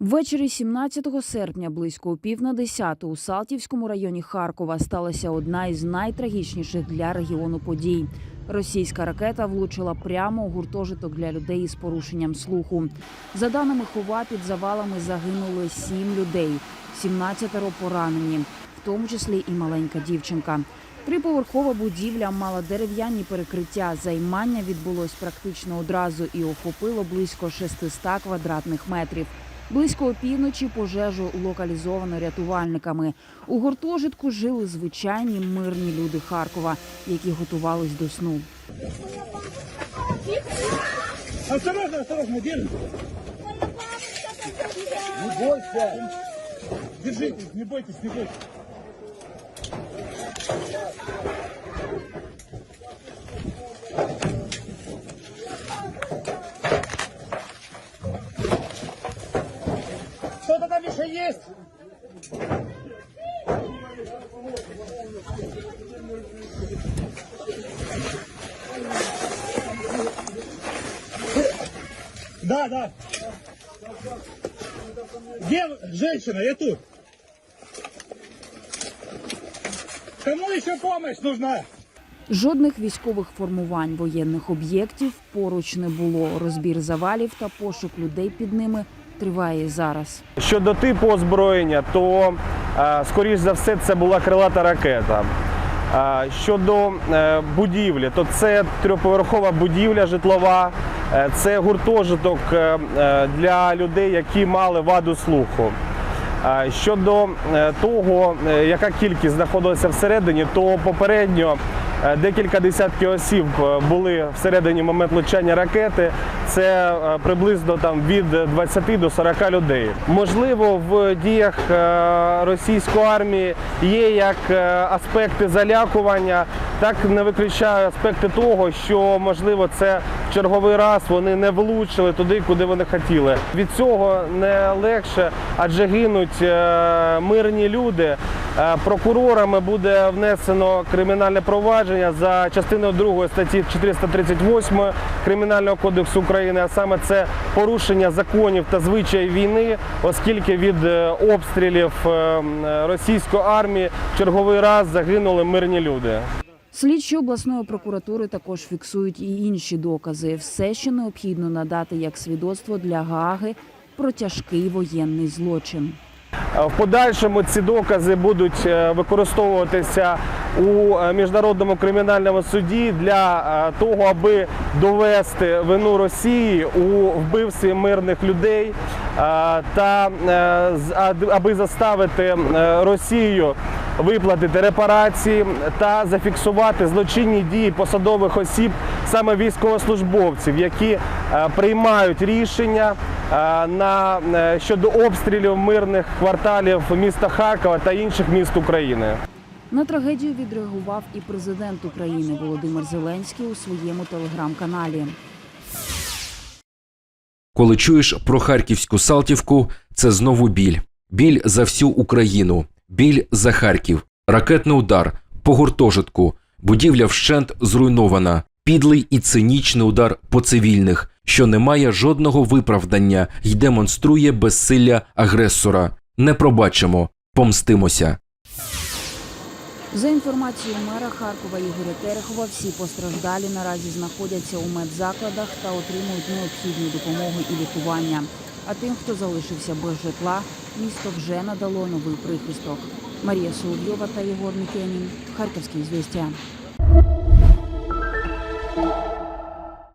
Ввечері 17 серпня, близько пів на десяту, у Салтівському районі Харкова сталася одна із найтрагічніших для регіону подій. Російська ракета влучила прямо у гуртожиток для людей із порушенням слуху. За даними Хова, під завалами загинули сім людей, 17 поранені, в тому числі і маленька дівчинка. Триповерхова будівля мала дерев'яні перекриття. Займання відбулось практично одразу і охопило близько 600 квадратних метрів. Близько опівночі пожежу локалізовано рятувальниками. У гуртожитку жили звичайні мирні люди Харкова, які готувались до сну. Осторожно, осторожно, держи. Не бойся. Держитесь, не бойтесь, не бойтесь. Есть? Да, да. Где женщина? Я тут. Кому еще помощь нужна? Жодних військових формувань воєнних об'єктів поруч не було. Розбір завалів та пошук людей під ними триває зараз. Щодо типу озброєння, то е, скоріш за все це була крилата ракета. Е, Щодо е, будівлі, то це трьохповерхова будівля житлова, це гуртожиток для людей, які мали ваду слуху. Щодо того, яка кількість знаходилася всередині, то попередньо декілька десятків осіб е, були всередині момент влучання ракети. Це е, приблизно там від 20 до 40 людей. Можливо, в діях е, російської армії є як е, аспекти залякування, так не виключаю аспекти того, що можливо це черговий раз вони не влучили туди, куди вони хотіли. Від цього не легше, адже гинуть е, мирні люди. Е, Прокурорами буде внесено кримінальне провадження за частиною 2 статті 438 Кримінального кодексу України, а саме це порушення законів та звичаїв війни, оскільки від е, обстрілів е, російської армії в черговий раз загинули мирні люди. Слідчі обласної прокуратури також фіксують і інші докази. Все, що необхідно надати як свідоцтво для Гааги про тяжкий воєнний злочин. В подальшому ці докази будуть е, використовуватися у е, міжнародному кримінальному суді для е, того, аби довести вину Росії у вбивстві мирних людей е, та е, аби заставити е, Росію виплатити репарації та зафіксувати злочинні дії посадових осіб, саме військовослужбовців, які е, приймають рішення е, на е, щодо обстрілів мирних кварталів міста Харкова та інших міст України. На трагедію відреагував і президент України Володимир Зеленський у своєму телеграм-каналі. Коли чуєш про харківську Салтівку, це знову біль. Біль за всю Україну, біль за Харків, ракетний удар по гуртожитку, будівля вщент зруйнована, підлий і цинічний удар по цивільних, що не має жодного виправдання й демонструє безсилля агресора. Не пробачимо, помстимося. За інформацією мера Харкова Ігоря Терехова, всі постраждалі наразі знаходяться у медзакладах та отримують необхідну допомогу і лікування. А тим, хто залишився без житла, місто вже надало новий прихисток. Марія Соловйова та Єгор Мікенін. Харківські звістя.